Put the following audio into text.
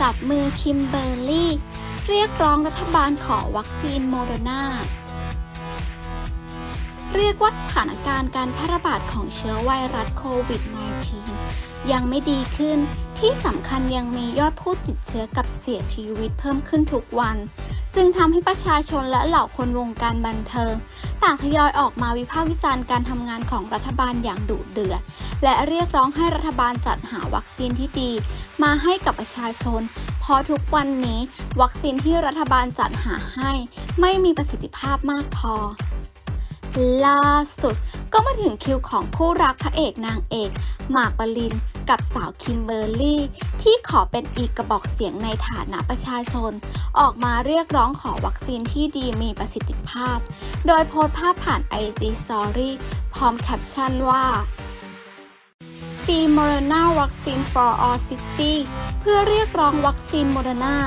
จับมือคิมเบอร์รี่ เรียกร้องรัฐบาลขอวัคซีนโมเดอร์นาเรียกว่าสถานการณ์การแพร่ระบาดของเชื้อไวรัสโควิด -19 ยังไม่ดีขึ้น ที่สำคัญยังมียอดผู้ติดเชื้อกับเสียชีวิตเพิ่มขึ้นทุกวัน จึงทำให้ประชาชนและเหล่าคนวงการบันเทิง ต่างทยอยออกมาวิพากษ์วิจารณ์การทำงานของรัฐบาลอย่างดุเดือด และเรียกร้องให้รัฐบาลจัดหาวัคซีนที่ดี มาให้กับประชาชน เพราะทุกวันนี้ วัคซีนที่รัฐบาลจัดหาให้ ไม่มีประสิทธิภาพมากพอ ล่าสุด ก็มาถึงคิวของคู่รักพระเอกนางเอกหมากปรินกับสาวคิมเบอร์รี่ ที่ขอเป็นอีกกระบอกเสียงในฐานะประชาชน ออกมาเรียกร้องขอวัคซีนที่ดีมีประสิทธิภาพ โดยโพสต์ภาพผ่าน IG Story พร้อมแคปชั่นว่าฟีโมเดอร์นาวัคซีน for all city เพื่อเรียกร้องวัคซีนโมเดอร์นา